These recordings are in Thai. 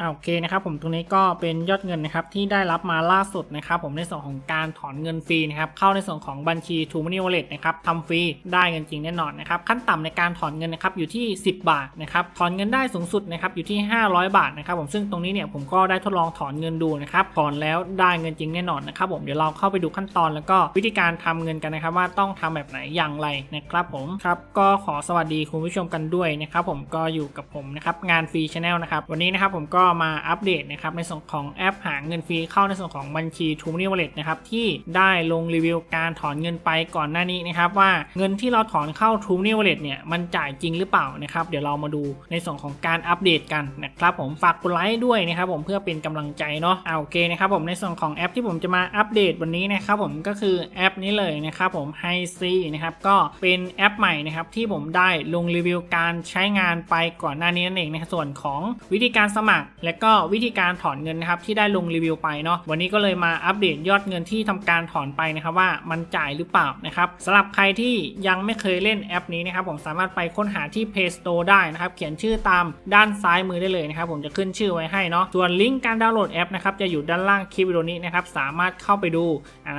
อ่าโอเคนะครับผมตรงนี้ก็เป็นยอดเงินนะครับที่ได้รับมาล่าสุดนะครับผมในส่วนของการถอนเงินฟรีนะครับเข้าในส่วนของบัญชี t ูม Money Wallet นะครับทำฟรีได้เงินจริงแน่นอนนะครับขั้นต่ำในการถอนเงินนะครับอยู่ที่ 10 บาทนะครับถอนเงินได้สูงสุดนะครับอยู่ที่ 500 บาทนะครับผมซึ่งตรงนี้เนี่ยผมก็ได้ทดลองถอนเงินดูนะครับถอนแล้วได้เงินจริงแน่นอนนะครับผมเดี๋ยวเราเข้าไปดูขั้นตอนแล้วก็วิธีการทำเงินกันนะครับว่าต้องทำแบบไหนอย่างไรนะครับผมครับก็ขอสวัสดีคุณผู้ชมกันด้วยนะครับผมก็อยู่กับผมนะครับงานฟรีชาแนลนะครับวันนี้นะครับผมก็มาอัปเดตนะครับในส่วนของแอปหาเงินฟรีเข้าในส่วนของบัญชี t ูม Money Wallet นะครับที่ได้ลงรีวิวการถอนเงินไปก่อนหน้านี้นะครับว่าเงินที่เราถอนเข้า t ูม Money Wallet เนี่ยมันจ่ายจริงหรือเปล่านะครับเดี๋ยวเรามาดูในส่วนของการอัปเดตกันนะครับผมฝากกดไลค์ด้วยนะครับผมเพื่อเป็นกำลังใจเนาะเอาโอเคนะครับผมในส่วนของแอปที่ผมจะมาอัปเดตวันนี้นะครับผมก็คือแอปนี้เลยนะครับผม h i c นะครับก็เป็นแอปใหม่นะครับที่ผมได้ลงรีวิวการใช้งานไปก่อนหน้านี้นั่นเองในส่วนของวิธีการสมัครและก็วิธีการถอนเงินนะครับที่ได้ลงรีวิวไปเนาะวันนี้ก็เลยมาอัปเดตยอดเงินที่ทำการถอนไปนะครับว่ามันจ่ายหรือเปล่านะครับสำหรับใครที่ยังไม่เคยเล่นแอปนี้นะครับผมสามารถไปค้นหาที่ Play Store ได้นะครับเขียนชื่อตามด้านซ้ายมือได้เลยนะครับผมจะขึ้นชื่อไว้ให้เนาะส่วนลิงก์การดาวน์โหลดแอปนะครับจะอยู่ด้านล่างคลิปวิดีโอนี้นะครับสามารถเข้าไปดู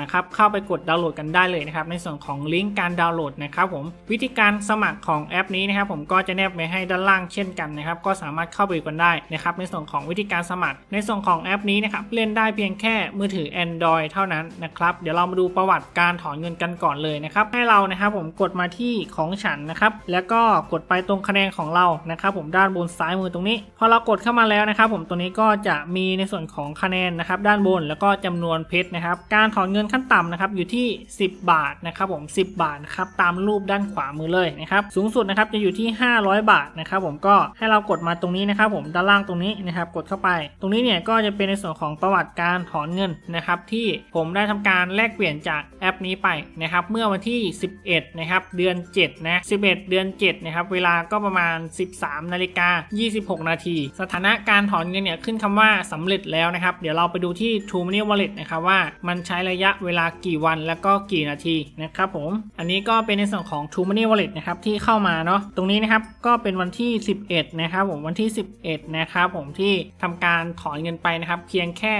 นะครับเข้าไปกดดาวน์โหลดกันได้เลยนะครับในส่วนของลิงก์การดาวน์โหลดนะครับผมวิธีการสมัครของแอปนี้นะครับผมก็จะแนบไว้ให้ด้านล่างเช่นกันนะครับก็สามารถเข้าไปกันได้นะครับในส่วนของวิธีการสมัคร ในส่วนของแอปนี้นะครับเล่นได้เพียงแค่มือถือ Android เท่านั้นนะครับเดี๋ยวเรามาดูประวัติการถอนเงินกันก่อนเลยนะครับให้เรานะครับผมกดมาที่ของฉันนะครับแล้วก็กดไปตรงคะแนนของเรานะครับผมด้านบนซ้ายมือตรงนี้ พอเรากดเข้ามาแล้วนะครับผมตัวนี้ก็จะมีในส่วนของคะแนนนะครับด้านบนแล้วก็จำนวนเพชรนะครับการถอนเงินขั้นต่ำนะครับอยู่ที่ 10 บาทนะครับผม 10 บาทนะครับตามรูปด้านขวามือเลยนะครับสูงสุดนะครับจะอยู่ที่ 500 บาทนะครับผมก็ให้เรากดมาตรงนี้นะครับผมด้านล่างตรงนี้นะครับกดเข้าไป ตรงนี้เนี่ยก็จะเป็นในส่วนของประวัติการถอนเงินนะครับที่ผมได้ทำการแลกเปลี่ยนจากแอปนี้ไปนะครับเมื่อวันที่ 11นะครับเดือน7นะ11 เดือน7นะครับเวลาก็ประมาณ 13นาฬิกา26 นาที สถานะการถอนเงินเนี่ยขึ้นคำว่าสำเร็จแล้วนะครับเดี๋ยวเราไปดูที่ True Money Wallet นะครับว่ามันใช้ระยะเวลากี่วันแล้วก็กี่นาทีนะครับผมอันนี้ก็เป็นในส่วนของ True Money Wallet นะครับที่เข้ามาเนาะตรงนี้นะครับก็เป็นวันที่ 11นะครับผมวันที่ 11นะครับผมที่ทำการถอนเงินไปนะครับ เพียงแค่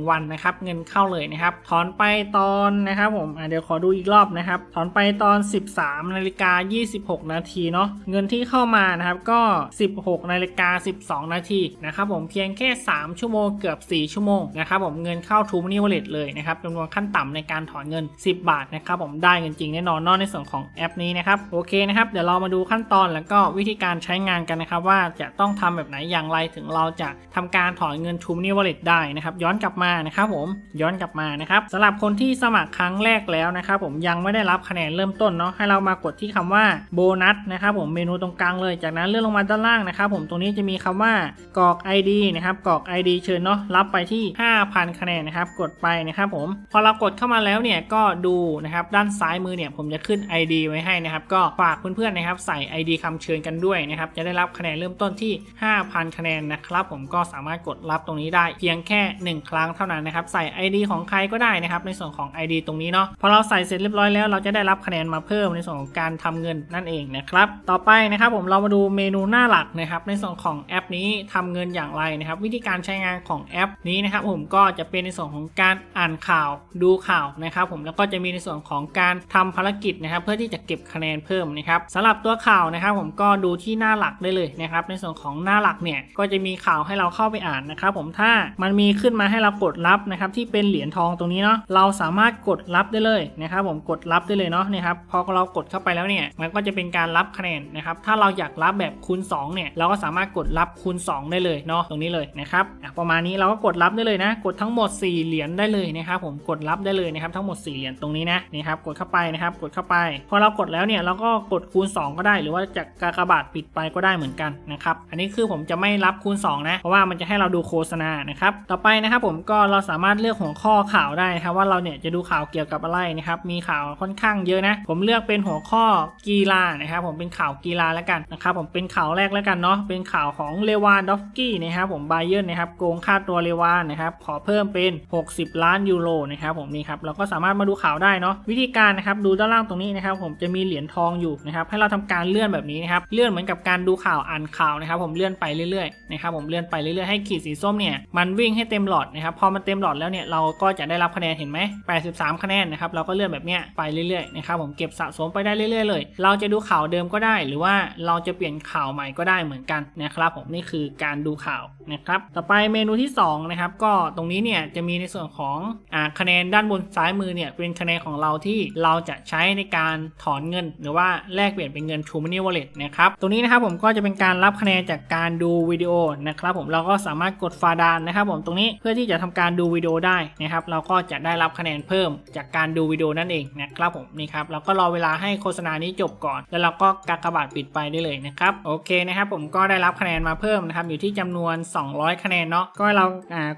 1 วันนะครับ เงินเข้าเลยนะครับ ถอนไปตอนนะครับผมเดี๋ยวขอดูอีกรอบนะครับ ถอนไปตอน 13นาฬิกา26 นาทีเนาะเงินที่เข้ามานะครับก็ 16นาฬิกา12 นาทีนะครับผมเพียงแค่ 3 ชั่วโมงเกือบ 4 ชั่วโมงนะครับผมเงินเข้า True Money Wallet เลยนะครับจำนวนขั้นต่ำในการถอนเงิน 10 บาทนะครับผมได้เงินจริงแน่นอนนอกในส่วนของแอปนี้นะครับโอเคนะครับเดี๋ยวเรามาดูขั้นตอนแล้วก็วิธีการใช้งานกันนะครับว่าจะต้องทำแบบไหนอย่างไรถึงเราจะทำการถอนเงิน True Money Wallet ได้นะครับย้อนกลับมานะครับผมย้อนกลับมานะครับสำหรับคนที่สมัครครั้งแรกแล้วนะครับผมยังไม่ได้รับคะแนนเริ่มต้นเนาะให้เรามากดที่คำว่าโบนัสนะครับผมเมนูตรงกลางเลยจากนั้นเลื่อนลงมาด้านล่างนะครับผมตรงนี้จะมีคำว่ากรอก ID นะครับกรอก ID เชิญเนาะรับไปที่ 5,000 คะแนนนะครับกดไปนะครับผมพอเรากดเข้ามาแล้วเนี่ยก็ดูนะครับด้านซ้ายมือเนี่ยผมจะขึ้น ID ไว้ให้นะครับก็ฝากเพื่อนๆนะครับใส่ ID คำเชิญกันด้วยนะครับจะได้รับคะแนนเริ่มต้นที่ 5,000 คะแนนนะครับผมก็สามารถกดรับตรงนี้ได้เพียงแค่ 1 ครั้งเท่านั้นนะครับใส่ ID ของใครก็ได้นะครับในส่วนของ ID ตรงนี้เนาะพอเราใส่เสร็จเรียบร้อยแล้วเราจะได้รับคะแนนมาเพิ่มในส่วนของการทำเงินนั่นเองนะครับต่อไปนะครับผมเรามาดูเมนูหน้าหลักนะครับในส่วนของแอปนี้ทำเงินอย่างไรนะครับวิธีการใช้งานของแอปนี้นะครับผมก็จะเป็นในส่วนของการอ่านข่าวดูข่าวนะครับผมแล้วก็จะมีในส่วนของการทำภารกิจนะครับเพื่อที่จะเก็บคะแนนเพิ่มนะครับสำหรับตัวข่าวนะครับผมก็ดูที่หน้าหลักได้เลยนะครับในส่วนของหน้าหลักเนี่ยก็จะมีข่าวให้เราเข้าไปอ่านนะครับผมถ้ามันมีขึ้นมาให้เรากดรับนะครับที่เป็นเหรียญทองตรงนี้เนาะเราสามารถกดรับได้เลยนะครับผมกดรับได้เลยเนาะนี่ครับพอเรากดเข้าไปแล้วเนี่ยมันก็จะเป็นการรับคะแนนนะครับถ้าเราอยากรับแบบคูณ2เนี่ยเราก็สามารถกดรับคูณ 2 ได้เลยเนาะตรงนี้เลยนะครับประมาณนี้เราก็กดรับได้เลยนะ กดทั้งหมด 4 เหรียญได้เลยนะครับผมกดรับได้เลยนะครับทั้งหมด 4 เหรียญตรงนี้นะนี่ครับกดเข้าไปนะครับกดเข้าไปพอเรากดแล้วเนี่ยเราก็กดคูณ 2 ก็ได้ หรือว่าจะกากบาทปิดไปก็ได้เหมือนกันนะครับอันนี้คือผมจะไม่รับคูณ 2 นะเพราะว่ามันจะให้เราดูโฆษณานะครับ ต่อไปนะครับผมก็เราสามารถเลือกหัวข้อข่าวได้นะครับว่าเราเนี่ยจะดูข่าวเกี่ยวกับอะไรนะครับ มีข่าวค่อนข้างเยอะนะ ผมเลือกเป็นหัวข้อกีฬานะครับผมเป็นข่าวกีฬาแล้วกันนะครับผมเป็นข่าวแรกแล้วกันเนาะเป็นข่าวของเลวานดอฟสกี้นะครับผมไบเยอร์นะครับโกงค่าตัวเลวานนะครับขอเพิ่มเป็น 60 ล้านยูโรนะครับผมนี่ครับเราก็สามารถมาดูข่าวได้เนาะวิธีการนะครับดูด้านล่างตรงนี้นะครับผมจะมีเหรียญทองอยู่นะครับให้เราทำการเลื่อนแบบนี้นะครับเลื่อนเหมือนกับการดูข่าวอ่านข่าวนะครับผมเลื่อนไปเรื่อยๆนะครับผมเลื่อนไปเรื่อยๆให้ขีดสีส้มเนี่ยมันวิ่งให้เต็มหลอดนะครับพอมันเต็มหลอดแล้วเนี่ยเราก็จะได้รับคะแนนเห็นไหม83 คะแนนนะครับเราก็เลื่อนแบบเนี้ยไปเรื่อยๆนะครับผมเก็บสะสมไปได้เรื่อยๆ เลย เราจะดูข่าวเดิมก็ได้ หรือว่าเราจะเปลี่ยนข่าวใหม่ก็ได้เหมือนกันนะครับผมนี่คือการดูข่าวนะครับต่อไปเมนูที่สองนะครับก็ตรงนี้เนี่ยจะมีในส่วนของอคะแนนด้านบนซ้ายมือเนี่ยเป็นคะแนนของเราที่เราจะใช้ในการถอนเงิน หรือว่าแลกเปลี่ยนเป็นเงิน True Money Wallet นะครับตรงนี้นะครับผมก็จะเป็นการรับคะแนนจากการดูวิดีโอนะครับผมเราก็สามารถกดฟาดานนะครับผมตรงนี้เพื่อที่จะทำการดูวิดีโอได้นะครับเราก็จะได้รับคะแนนเพิ่มจากการดูวิดีโอนั่นเองนะครับผมนี่ครับเราก็รอเวลาให้โฆษณานี้จบก่อน แล้วเราก็กากบาทปิดไปได้เลยนะครับโอเคนะครับผมก็ได้รับคะแนนมาเพิ่มนะครับอยู่ที่จำนวน 200 คะแนนเนาะก็ให้เรา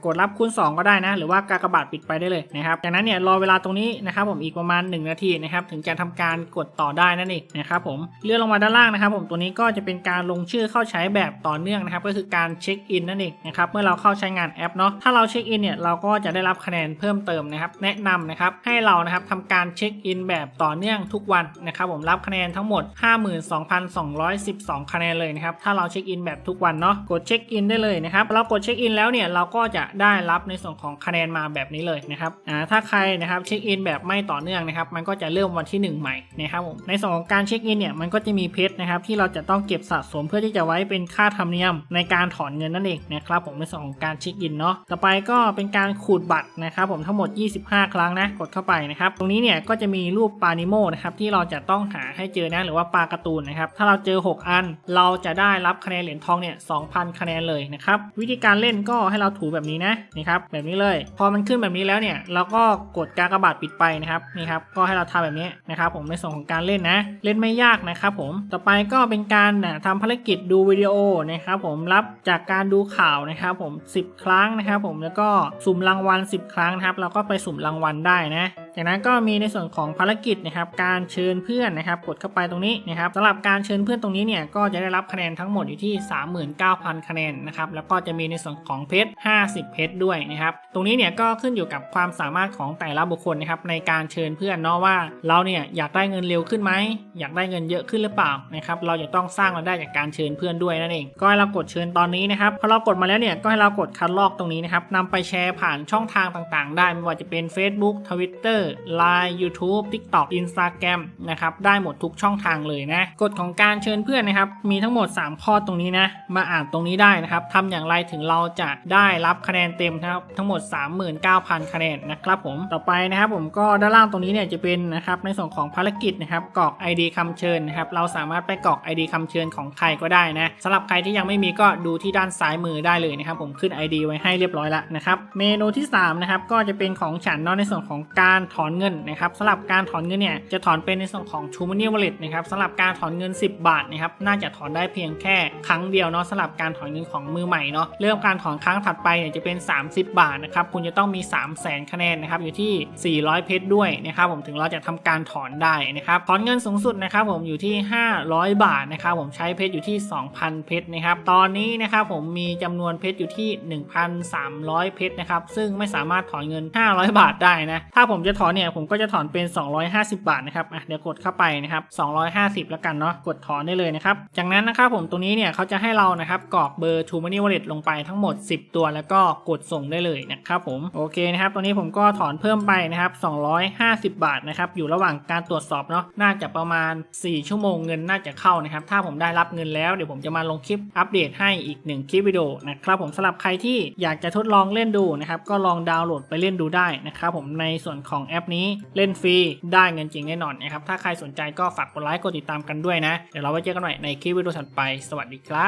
กดรับคูณ 2 ก็ได้นะ หรือว่ากากบาทปิดไปได้เลยนะครับจากนั้นเนี่ยรอเวลาตรงนี้นะครับผมอีกประมาณ 1 นาทีนะครับถึงจะทำการกดต่อได้นั่นเองนะครับผมเลื่อนลงมาด้านล่างนะครับ ผมตัวนี้ก็จะเป็นการลงชื่อเข้าใช้แบบต่อเนื่องนะครับก็คือการเช็คอินนั่นเองนะครับเมื่อเราเข้าใช้งานแอปเนาะถ้าเราเช็คอินเนี่ยเราก็จะได้รับคะแนนเพิ่มเติมนะครับแนะนำนะครับให้เรานะครับทำการเช็คอินแบบต่อเนื่องทุกวันนะครับผมรับคะแนนทั้งหมด 52,212 คะแนนเลยนะครับถ้าเราเช็คอินแบบทุกวันเนาะกดเช็คอินได้เลยนะครับเรากดเช็คอินแล้วเนี่ยเราก็จะได้รับในส่วนของคะแนนมาแบบนี้เลยนะครับอ่าถ้าใครนะครับเช็คอินแบบไม่ต่อเนื่องนะครับมันก็จะเริ่มวันที่ 1 ใหม่นะครับผมในส่วนของการเช็คอินเนี่ยมันก็จะมีเพชรนะครับที่เราจะต้องเก็บสะสมเพื่อที่จะไว้เป็นค่าธรรมเนียมในการถอนเงินนั่นเองนะครับผมในส่วนของการเช็คอินเนาะต่อไปก็เป็นการขูดบัตรนะครับผมทั้งหมด 25 ครั้งนะกดเข้าไปนะครับตรงนี้เนี่ยก็จะมีรูปปลานิโมนะครับที่เราจะต้องหาให้เจอนะหรือว่าปลาการ์ตูนนะครับถ้าเราเจอ 6 อัน เราจะได้รับคะแนนเหรียญทองเนี่ย2,000 คะแนนเลยนะครับวิธีการเล่นก็ให้เราถูแบบนี้นะนี่ครับแบบนี้เลย พอมันขึ้นแบบนี้แล้วเนี่ยเราก็กดกากระบาทปิดไปนะครับนี่ครับก็ให้เราทำแบบนี้นะครับผมในส่วนของการเล่นนะเล่นไม่ยากนะครับผมต่อไปก็เป็นการนะทำภารกิจดูวิดีโอนะครับผมรับจากการดูข่าวนะครับผม 10 ครั้งนะครับผมแล้วก็สุ่มรางวัล 10 ครั้งนะครับ เราก็ไปสุ่มรางวัลได้นะจากนั้นก็มีในส่วนของภารกิจนะครับการเชิญเพื่อนนะครับกดเข้าไปตรงนี้นะครับสำหรับการเชิญเพื่อนตรงนี้เนี่ยก็จะได้รับคะแนนทั้งหมดอยู่ที่ 39,000 คะแนนนะครับแล้วก็จะมีในส่วนของเพชร 50 เพชรด้วยนะครับตรงนี้เนี่ยก็ขึ้นอยู่กับความสามารถของแต่ละบุคคลนะครับในการเชิญเพื่อนเนาะว่าเราเนี่ยอยากได้เงินเร็วขึ้นไหมอยากได้เงินเยอะขึ้นหรือเปล่านะครับเราจะต้องสร้างรายได้จากการเชิญเพื่อนด้วยนั่นเอง ก็ให้เรากดเชิญตอนนี้นะครับพอเรากดมาแล้วเนี่ยก็ให้เรากดคัดลอกตรงนี้นะครับนำไปแชร์ผ่านช่องทางต่างๆ ได้ไม่ว่าจะเป็น Facebook Twitter Line YouTube TikTok Instagram นะครับได้หมดทุกช่องทางเลยนะกฎของการเชิญเพื่อนนะครับมีทั้งหมด 3 ข้อตรงนี้นะมาอ่านตรงนี้ได้นะครับทำอย่างไรถึงเราจะได้รับคะแนนเต็มนะครับทั้งหมด 39,000 คะแนนนะครับผมต่อไปนะครับผมก็ด้านล่างตรงนี้เนี่ยจะเป็นนะครับในส่วนของภารกิจนะครับกรอก ID คำเชิญนะครับเราสามารถไปกรอก ID คำเชิญของใครก็ได้นะสำหรับใครที่ยังไม่มีก็ดูที่ด้านซ้ายมือได้เลยนะครับผมขึ้น ID ไว้ให้เรียบร้อยแล้วนะครับเมนูที่3นะครับก็จะเป็นของฉันเนาะในส่วนของการถอนเงินนะครับสำหรับการถอนเงินเนี่ยจะถอนเป็นในส่วนของ True Money Wallet นะครับสำหรับการถอนเงิน 10 บาทนะครับน่าจะถอนได้เพียงแค่ครั้งเดียวเนาะสำหรับการถอนเงินของมือใหม่เนาะเริ่มการถอนครั้งถัดไปเนี่ยจะเป็น 30 บาทนะครับคุณจะต้องมี 3 0 0 0 0 0คะแนนนะครับอยู่ที่ 400 เพชรด้วยนะครับผมถึงเราจะทำการถอนได้นะครับถอนเงินสูงสุดนะครับผมอยู่ที่ 500 บาทนะครับผมใช้เพชรอยู่ที่ 2,000 เพชรนะครับตอนนี้นะครับผมมีจำนวนเพชรอยู่ที่ 1,300 เพชรนะครับซึ่งไม่สามารถถอนเงิน 500 บาทได้นะถ้าผมจะถอนเนี่ยผมก็จะถอนเป็น 250 บาทนะครับอะเดี๋ยวกดเข้าไปนะครับ 250 แล้วกันเนาะกดถอนได้เลยนะครับ จากนั้นนะครับผมตรงนี้เนี่ยเขาจะให้เรานะครับกรอกเบอร์ True Money Wallet ลงไปทั้งหมด 10 ตัวแล้วก็กดส่งได้เลยนะครับผมโอเคนะครับตรงนี้ผมก็ถอนเพิ่มไปนะครับ 250 บาทนะครับอยู่ระหว่างการตรวจสอบเนาะน่าจะประมาณ 4 ชั่วโมงเงินน่าจะเข้านะครับถ้าผมได้รับเงินแล้วเดี๋ยวผมจะมาลงคลิปอัปเดตให้อีก 1 คลิปวิดีโอนะครับผมสำหรับใครที่อยากจะทดลองเล่นดูนะครับก็ลองดาวน์โหลดไปเล่นดูได้นะครับผมในส่วนของแอปนี้เล่นฟรีได้เงินจริงแน่นอนนะครับถ้าใครสนใจก็ฝากกดไลค์กดติดตามกันด้วยนะ เดี๋ยวเราไว้เจอกันใหม่ในคลิปวิดีโอถัดไป สวัสดีครับ